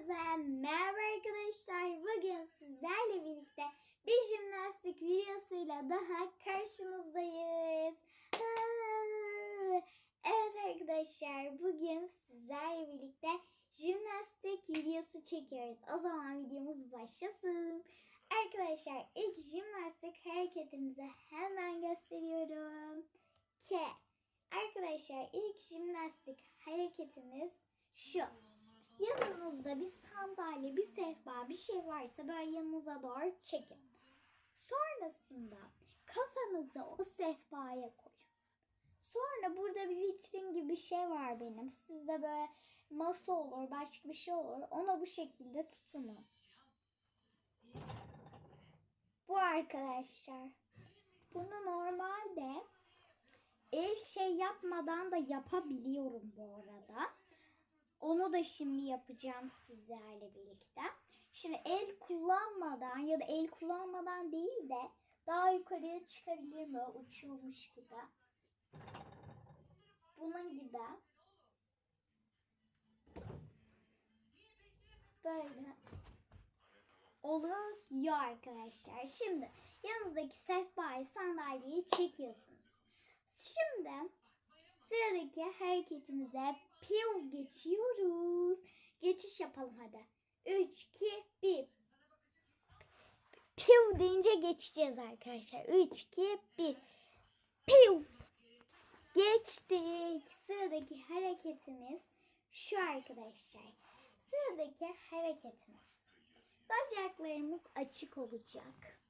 Hepinize merhaba arkadaşlar. Bugün sizlerle birlikte bir jimnastik videosuyla daha karşınızdayız. Evet arkadaşlar bugün sizlerle birlikte jimnastik videosu çekiyoruz. O zaman videomuz başlasın. Arkadaşlar ilk jimnastik hareketimizi hemen gösteriyorum. K. Arkadaşlar ilk jimnastik hareketimiz şu. Yanınızda bir sandalye, bir sehpa, bir şey varsa böyle yanınıza doğru çekin. Sonrasında kafanızı o sehpaya koyun. Sonra burada bir vitrin gibi bir şey var benim. Sizde böyle masa olur, başka bir şey olur. Ona bu şekilde tutunun. Bu arkadaşlar. Bunu normalde el şey yapmadan da yapabiliyorum bu arada. Onu da şimdi yapacağım sizlerle birlikte. Şimdi el kullanmadan ya da el kullanmadan değil de daha yukarıya çıkabilir mi? Uçuyormuş gibi. Bunun gibi. Böyle oluyor arkadaşlar. Şimdi yanınızdaki sehpayı sandalyeyi çekiyorsunuz. Şimdi sıradaki hareketimize piv geçiyoruz. Geçiş yapalım hadi. 3, 2, 1. Piv deyince geçeceğiz arkadaşlar. 3, 2, 1. Piv. Geçtik. Sıradaki hareketimiz şu arkadaşlar. Sıradaki hareketimiz. Bacaklarımız açık olacak.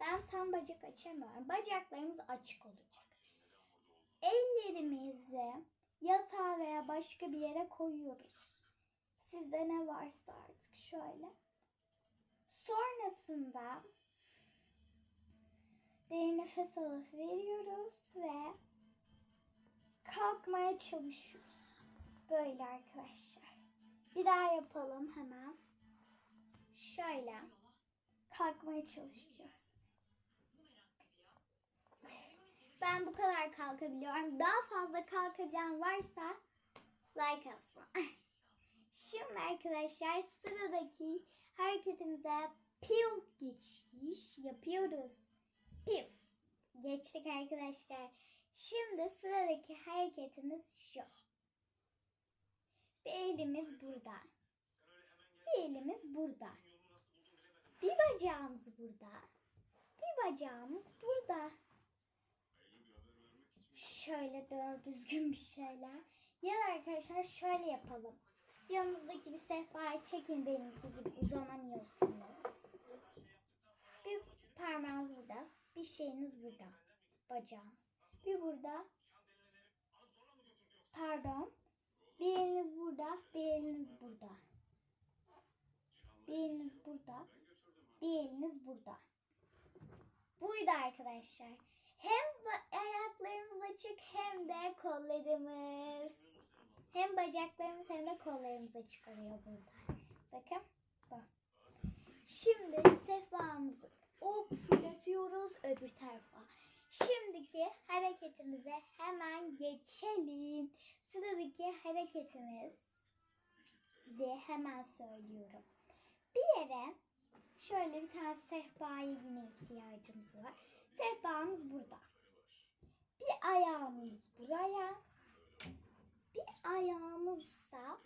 Ben tam bacak açamıyorum. Bacaklarımız açık olacak. Ellerimizi yatağa veya başka bir yere koyuyoruz. Sizde ne varsa artık şöyle. Sonrasında derin nefes alıp veriyoruz ve kalkmaya çalışıyoruz. Böyle arkadaşlar. Bir daha yapalım hemen. Şöyle kalkmaya çalışacağız. Ben bu kadar kalkabiliyorum. Daha fazla kalkabilen varsa like atsın. Şimdi arkadaşlar sıradaki hareketimize piv geçiş yapıyoruz. Piv. Geçtik arkadaşlar. Şimdi sıradaki hareketimiz şu. Bir elimiz burada. Bir elimiz burada. Bir bacağımız burada. Bir bacağımız burada. Şöyle doğru düzgün bir şeyler. Ya da arkadaşlar şöyle yapalım. Yanınızdaki bir sehpayı çekin benimki gibi uzanamıyorsunuz. Bir parmağınız burada. Bir şeyiniz burada. Bacağınız. Bir burada. Pardon. Bir eliniz burada. Bir eliniz burada. Bir eliniz burada. Bir eliniz burada. Buydu arkadaşlar. Hem ayaklarımız açık hem de kollarımız. Hem bacaklarımız hem de kollarımız açık oluyor burada. Bakın bu. Şimdi sehpamızı ok fırlatıyoruz öbür tarafa. Şimdiki hareketimize hemen geçelim. Sıradaki hareketimiz size hemen söylüyorum. Bir yere şöyle bir tane sehpaya yine ihtiyacımız var. Sehpamız burada. Ayağımız buraya. Bir ayağımızsa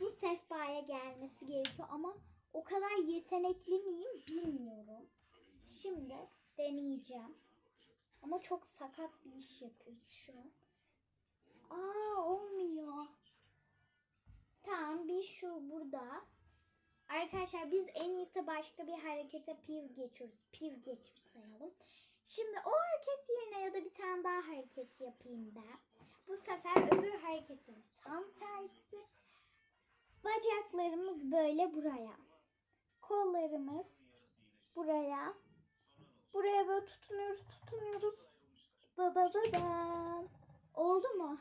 bu sehpaya gelmesi gerekiyor ama o kadar yetenekli miyim bilmiyorum. Şimdi deneyeceğim. Ama çok sakat bir iş yapıyoruz şu an. Aa olmuyor. Tamam bir şu burada. Arkadaşlar biz en iyisi başka bir harekete piv geçiyoruz. Piv geçmiş sayalım. Şimdi o hareket yerine ya da bir tane daha hareket yapayım ben. Bu sefer öbür hareketin tam tersi. Bacaklarımız böyle buraya. Kollarımız buraya. Buraya böyle tutunuyoruz, tutunuyoruz. Da da da da. Oldu mu?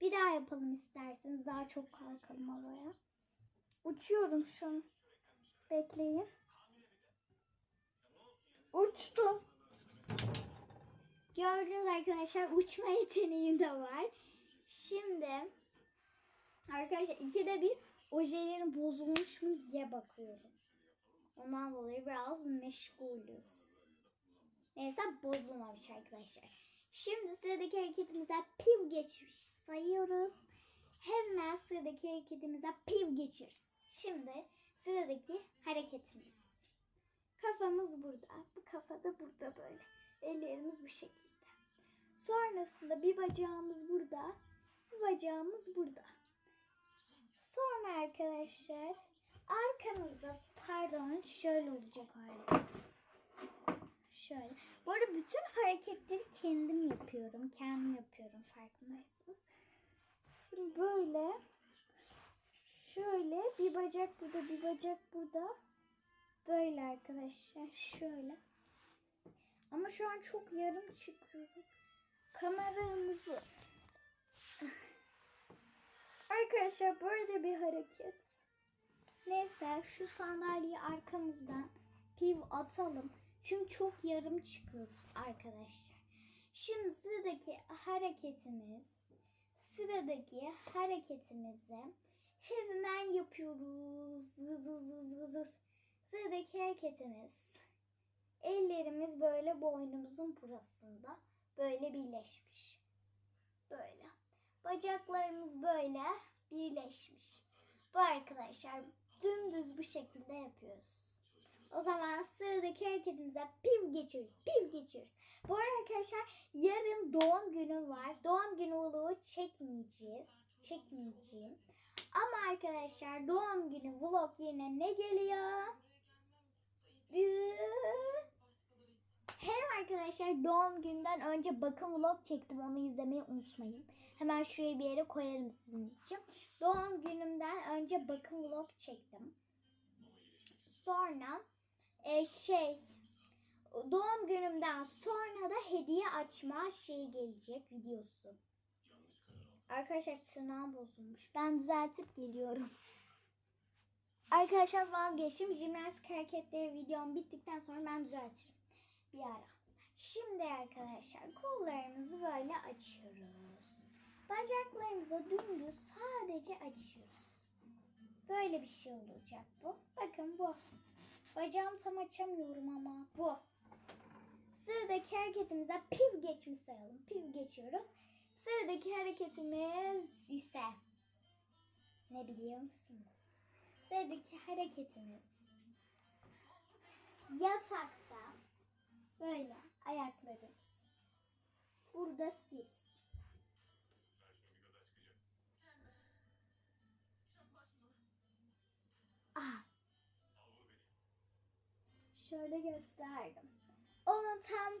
Bir daha yapalım isterseniz. Daha çok kalkalım havaya. Uçuyorum şu an. Bekleyin. Uçtum. Gördünüz arkadaşlar uçma yeteneği de var. Şimdi arkadaşlar ikide bir ojelerim bozulmuş mu diye bakıyorum. Ondan dolayı biraz meşgulüz. Neyse bozulmamış arkadaşlar. Şimdi sıradaki hareketimize piv geçmiş sayıyoruz. Hemen sıradaki hareketimize piv geçiyoruz. Şimdi sıradaki hareketimiz. Kafamız burada. Bu kafa da burada böyle. Ellerimiz bu şekilde. Sonrasında bir bacağımız burada. Bir bacağımız burada. Sonra arkadaşlar arkanızda pardon şöyle olacak hareket. Şöyle. Bu arada bütün hareketleri kendim yapıyorum. Kendim yapıyorum farkındaysanız. Şimdi böyle şöyle bir bacak burada bir bacak burada. Böyle arkadaşlar şöyle. Şu an çok yarım çıkıyorum. Kameramızı Arkadaşlar böyle bir hareket. Neyse şu sandalyeyi arkamızdan piv atalım. Çünkü çok yarım çıkıyoruz arkadaşlar. Şimdi sıradaki hareketimiz sıradaki hareketimizi hemen yapıyoruz. Sıradaki hareketimiz ellerimiz böyle boynumuzun burasında böyle birleşmiş. Böyle. Bacaklarımız böyle birleşmiş. Bu arkadaşlar dümdüz bu şekilde yapıyoruz. O zaman sıradaki hareketimize piv geçiyoruz. Piv geçiyoruz. Bu arada arkadaşlar yarın doğum günü var. Doğum günü vlogu çekmeyeceğiz. Çekmeyeceğim. Ama arkadaşlar doğum günü vlog yerine ne geliyor? Hem arkadaşlar doğum günden önce bakım vlog çektim. Onu izlemeyi unutmayın. Hemen şuraya bir yere koyarım sizin için. Doğum günümden önce bakım vlog çektim. Sonra e, şey doğum günümden sonra da hediye açma şeyi gelecek videosu. Arkadaşlar tırnağım bozulmuş. Ben düzeltip geliyorum. Arkadaşlar vazgeçtim. Jimnastik hareketleri videom bittikten sonra ben düzeltirim. Bir ara. Şimdi arkadaşlar kollarımızı böyle açıyoruz. Bacaklarımızı dümdüz sadece açıyoruz. Böyle bir şey olacak bu. Bakın bu. Bacağımı tam açamıyorum ama bu. Sıradaki hareketimize piv geçmiş sayalım. Piv geçiyoruz. Sıradaki hareketimiz ise ne biliyor musunuz? Sıradaki hareketimiz yatakta böyle ayaklarımız. Burada siz. Ah. Şöyle gösterdim. Onu tam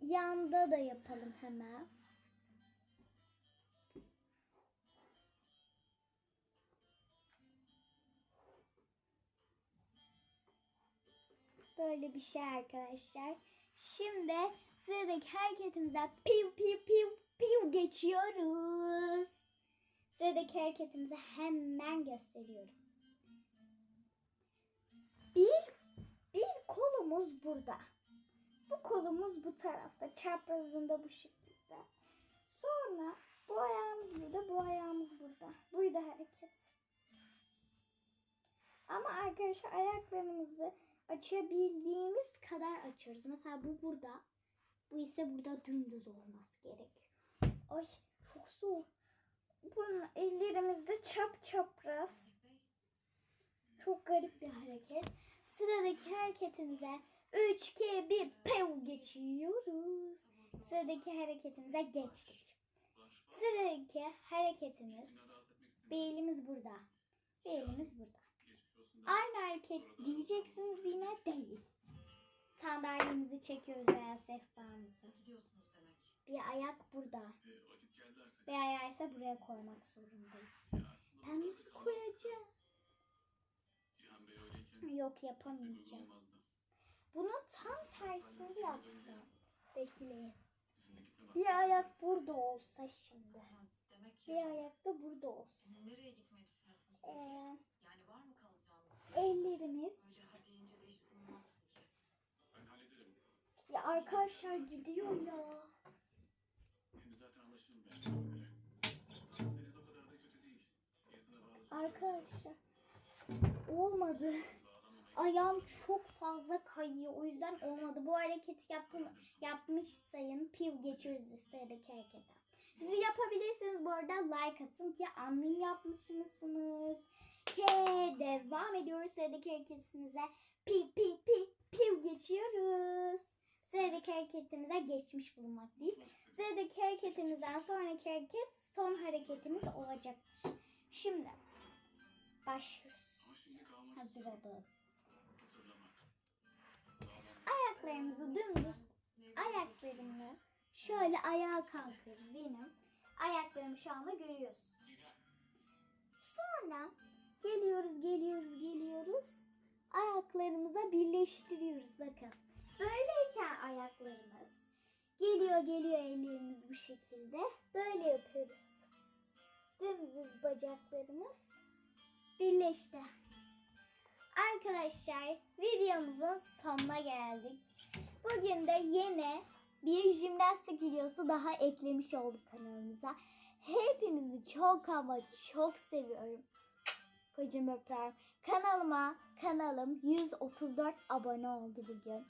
yanda da yapalım hemen. Böyle bir şey arkadaşlar. Şimdi sıradaki hareketimize piv piv piv piv geçiyoruz. Sıradaki hareketimizi hemen gösteriyorum. Bir, bir kolumuz burada. Bu kolumuz bu tarafta. Çaprazında bu şekilde. Sonra bu ayağımız burada, bu ayağımız burada. Buydu hareket. Ama arkadaşlar ayaklarımızı açabildiğimiz kadar açıyoruz. Mesela bu burada. Bu ise burada dümdüz olması gerek. Ay çok zor. Bunun ellerimizde çap çapraz. Çok garip bir hareket. Sıradaki hareketimize 3, 2, 1 pev geçiyoruz. Sıradaki hareketimize geçtik. Sıradaki hareketimiz bir elimiz burada. Bir elimiz burada. Aynı hareket diyeceksiniz yine değil. Sandalyemizi çekiyoruz veya sehpamızı. Gidiyorsunuz demek. Bir ayak burada. Bir ayağı ise buraya koymak zorundayız. Ben nasıl koyacağım? Yok yapamayacağım. Bunun tam tersini yapsam. Bekleyin. Bir ayak burada olsa şimdi. Ha, demek Bir ki ayak da burada olsun. nereye gitmeyi düşünüyorsunuz Ee? Yani var mı kalacağınız? ellerimiz. Öyle hadi deyince de iş bulunmaz çünkü. Ya arkadaşlar gidiyor ya. Şimdi zaten anlaşılır ben. Deniz o kadar da kötü değil. İnsana bazı Arkadaşlar olmadı. Ayağım çok fazla kayıyor. O yüzden olmadı. Bu hareketi yapın, yapmış sayın. Piv geçiyoruz sıradaki harekete. Siz yapabilirsiniz bu arada like atın ki anlayın yapmış mısınız? Ke devam ediyoruz sıradaki hareketimize. Pi pi pi piv geçiyoruz. Sıradaki hareketimize geçmiş bulunmaktayız. Sıradaki hareketimizden sonraki hareket son hareketimiz olacaktır. Şimdi başlıyoruz. Hazır olun. Ayaklarımızı dümdüz ayaklarımı şöyle ayağa kalkıyoruz benim. Ayaklarımı şu anda görüyorsunuz. Sonra geliyoruz geliyoruz geliyoruz. Ayaklarımıza birleştiriyoruz bakın. Böyleyken ayaklarımız geliyor geliyor ellerimiz bu şekilde. Böyle yapıyoruz. Dümdüz bacaklarımız birleşti. Arkadaşlar videomuzun sonuna geldik. Bugün de yine bir jimnastik videosu daha eklemiş olduk kanalımıza. Hepinizi çok ama çok seviyorum. Kocam öper. Kanalıma kanalım 134 abone oldu bugün.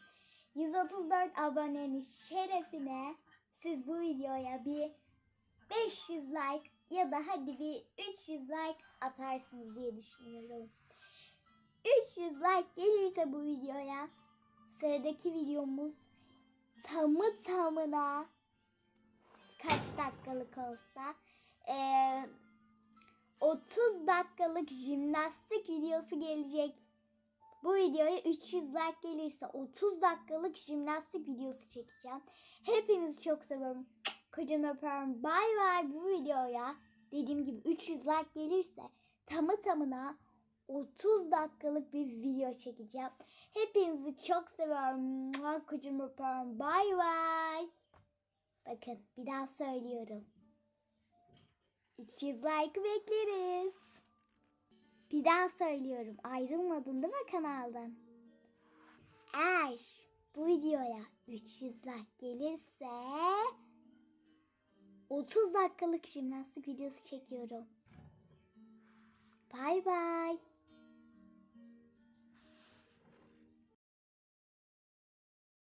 134 abonenin şerefine siz bu videoya bir 500 like ya da hadi bir 300 like atarsınız diye düşünüyorum. 300 like gelirse bu videoya sıradaki videomuz tamı tamına kaç dakikalık olsa eee, 30 dakikalık jimnastik videosu gelecek. Bu videoya 300 like gelirse 30 dakikalık jimnastik videosu çekeceğim. Hepinizi çok seviyorum. Kocam öpüyorum. Bay bay bu videoya dediğim gibi 300 like gelirse tamı tamına 30 dakikalık bir video çekeceğim. Hepinizi çok seviyorum. Mua, Kocam öpüyorum. Bay bay. Bakın bir daha söylüyorum. 200 like bekleriz. Bir daha söylüyorum. Ayrılmadın değil mi kanaldan? Eğer bu videoya 300 like gelirse 30 dakikalık jimnastik videosu çekiyorum. Bay bay.